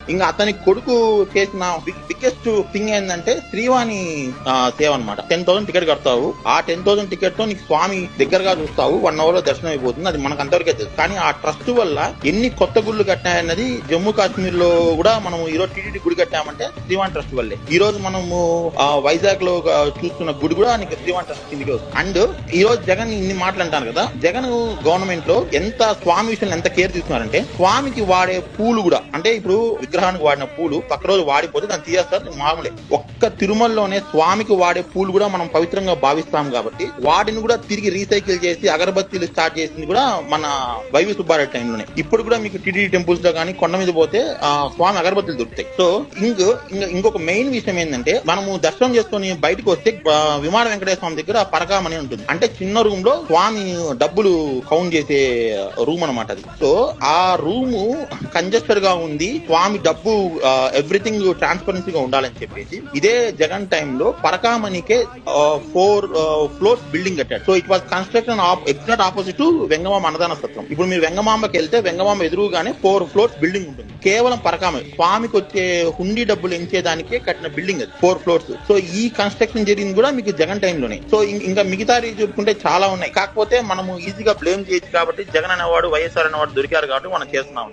ఇంకా అతని కొడుకు చేసిన బిగ్గెస్ట్ థింగ్ ఏంటంటే శ్రీవాణి సేవ అనమాట టెన్ థౌసండ్ టికెట్ కడతావు. ఆ టెన్ థౌసండ్ టికెట్తో నీకు స్వామి దగ్గరగా చూస్తావు. వన్ అవర్లో దర్శనం అయిపోతుంది. అది మనకు అంతవరకే తెలుసు. కానీ ఆ ట్రస్ట్ వల్ల ఎన్ని కొత్త గుళ్ళు కట్టాయన్నది జమ్మూ కాశ్మీర్లో కూడా మనం ఈ రోజు టీటీడీ గుడి కట్టామంటే శ్రీవాణి ట్రస్ట్ వల్లే. ఈ రోజు మనము ఆ, వైజాగ్లో చూస్తున్న గుడి కూడా నీకు శ్రీవాణి ట్రస్ట్ కిందకి వస్తుంది. అండ్ ఈ రోజు జగన్ ఇన్ని మాటలు అంటాను కదా జగన్ గవర్నమెంట్లో ఎంత స్వామి విషయంలో ఎంత కేర్ తీసుకున్నారంటే స్వామికి వాడే పూలు కూడా అంటే ఇప్పుడు విగ్రహానికి వాడిన పూలు పక్క రోజు వాడిపోతే దాన్ని తీయేస్తారు మామూలే. ఒక్క తిరుమలలోనే స్వామికి వాడే పూలు కూడా మనం పవిత్రంగా భావిస్తాం కాబట్టి వాటిని కూడా తిరిగి రీసైకిల్ చేసి అగరబత్తీలు స్టార్ట్ చేసింది కూడా మన వైవి సుబ్బారెడ్డి టైంలోనే ఇప్పుడు కూడా మీకు టిడి టెంపుల్స్లో కానీ కొండ మీద పోతే ఆ స్వామి అగరబత్తీలు దొరుకుతాయి. సో ఇంక ఇంకొక మెయిన్ విషయం ఏంటంటే మనము దర్శనం చేసుకొని బయటకు వస్తే విమాన వెంకటేశ్వర స్వామి దగ్గర పరకామని ఉంటుంది. అంటే చిన్న రూమ్లో స్వామి డబ్బులు కౌంట్ చేసే రూమ్ అనమాట అది. సో ఆ రూమ్ కంజెస్టెడ్గా ఉంది స్వామి డబ్బు ఎవ్రీథింగ్ ట్రాన్స్పరెన్సీగా ఉండాలని చెప్పేసి ఇదే జగన్ టైంలో పరకామణికే ఫోర్ ఫ్లోర్స్ బిల్డింగ్ కట్టాడు. So it was construction exact opposite Vengamamba Annadana Satram. ఇప్పుడు మీరు వెంగమామకి వెళ్తే వెంగమామ ఎదురుగానే ఫోర్ ఫ్లోర్స్ బిల్డింగ్ ఉంటుంది. కేవలం పరకామ స్వామికి వచ్చే హుండీ డబ్బులు ఎంచేదానికే కట్టిన బిల్డింగ్ అది ఫోర్ ఫ్లోర్స్ సో ఈ కన్స్ట్రక్షన్ జరిగింది కూడా మీకు జగన్ టైంలోనే. సో ఇంకా మిగతా చూసుకుంటే చాలా ఉన్నాయి. కాకపోతే మనము ఈజీగా బ్లేమ్ చేయొచ్చు కాబట్టి జగన్ అనేవాడు వైఎస్ఆర్ అనేవాడు దొరికారు కాబట్టి మనం చేస్తున్నాం